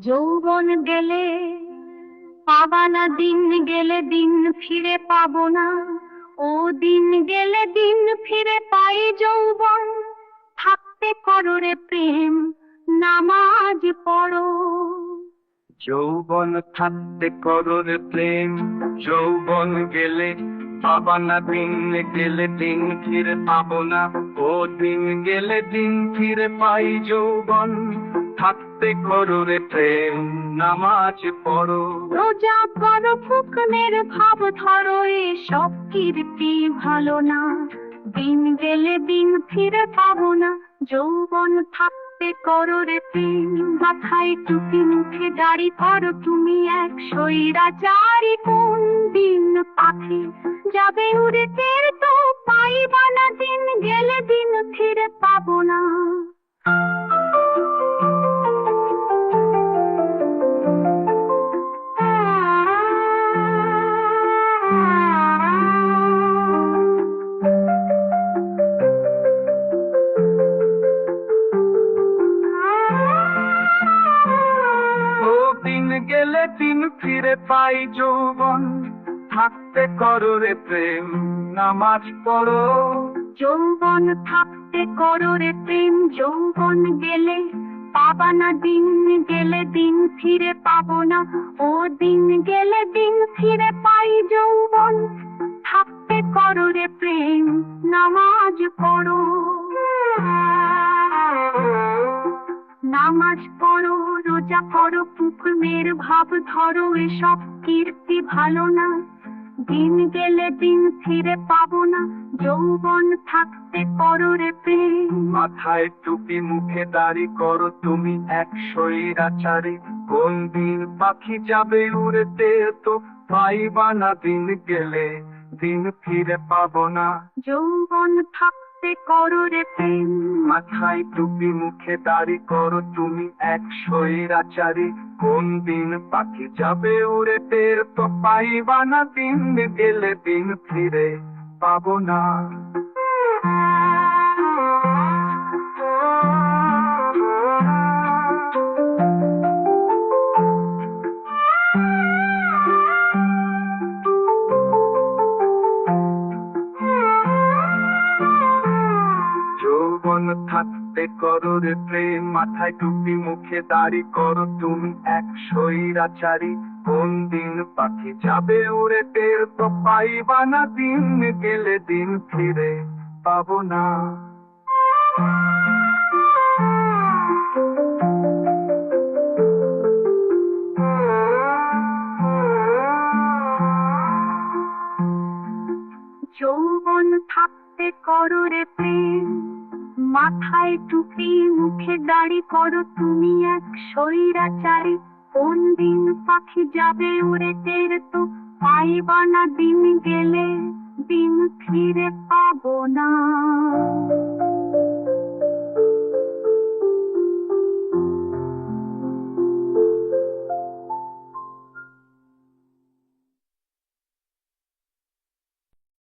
যৌবন গেলে, পাবানা দিন গেলে দিন ফিরে পাবো না। ও দিন গেলে দিন ফিরে পাই যৌবন, থাকতে করো রে প্রেম, নামাজ পড়ো। যৌবন থাকতে করোর প্রেম, যৌবন গেলে পাবা না দিন গেলে দিন ফিরে পাবো না। ও দিন গেলে দিন ফিরে পাই যৌবন থাকতে করোর প্রেম, নামাজ পড়ো। রোজা করো ফুকনের ভাব ধরো সব কীর্তি ভালো না। দিন গেলে দিন ফিরে পাবো না। যৌবন থাকতে করো রে প্রেম, মাথায় টুপি মুখে দাড়ি করো তুমি এক সৈরাচারি কোন দিন পাখি? যাবে উড়ে তো পাইবা না দিন গেলে দিন ফিরে পাবো না। গেলে দিন ফিরে পাই যৌবন। থাকতে করোর প্রেম, নামাজ পড়ো। যৌবন থাকতে করো রে প্রেম, যৌবন গেলে পাবা না, দিন গেলে দিন ফিরে পাবো না। ও দিন গেলে দিন ফিরে পাই যৌবন। থাকতে করো রে প্রেম, নামাজ পড়ো। নামাজ পড়ো রোজা করো পুকুমের ভাব ধরো এসব কীর্তি ভালো না। দিন গেলে দিন ফিরে পাবো না যৌবন থাকতে করো রে প্রেম। মাথায় টুপি মুখে দাড়ি করো তুমি এক সৈরাচারে কোন দিন পাখি যাবে উড়তে তো পাইবা না দিন গেলে দিন ফিরে পাবো না। যৌবন থাকতে করো রে প্রেম। মাথায় টুপি, মুখে দাড়ি করো। তুমি এক সৈরাচারে কোন দিন পাখি যাবে উড়তে তো পাইবা না দিন গেলে দিন ফিরে পাবো না। থাকতে করো রে প্রেম, মাথায় টুপি, মুখে দাড়ি করো। তুমি এক সৈরাচারি কোন দিন পাখি যাবে উড়ে টের? তো পাইবা না দিন, গেলে দিন ফিরে পাবো না। যৌবন থাকতে করো রে প্রেম। মাথায় টুপি, মুখে দাড়ি করো তুমি এক সৈরাচারি কোন দিন পাখি যাবে উড়ে তের তো? পাইবা না দিন গেলে, দিন ফিরে পাবো না।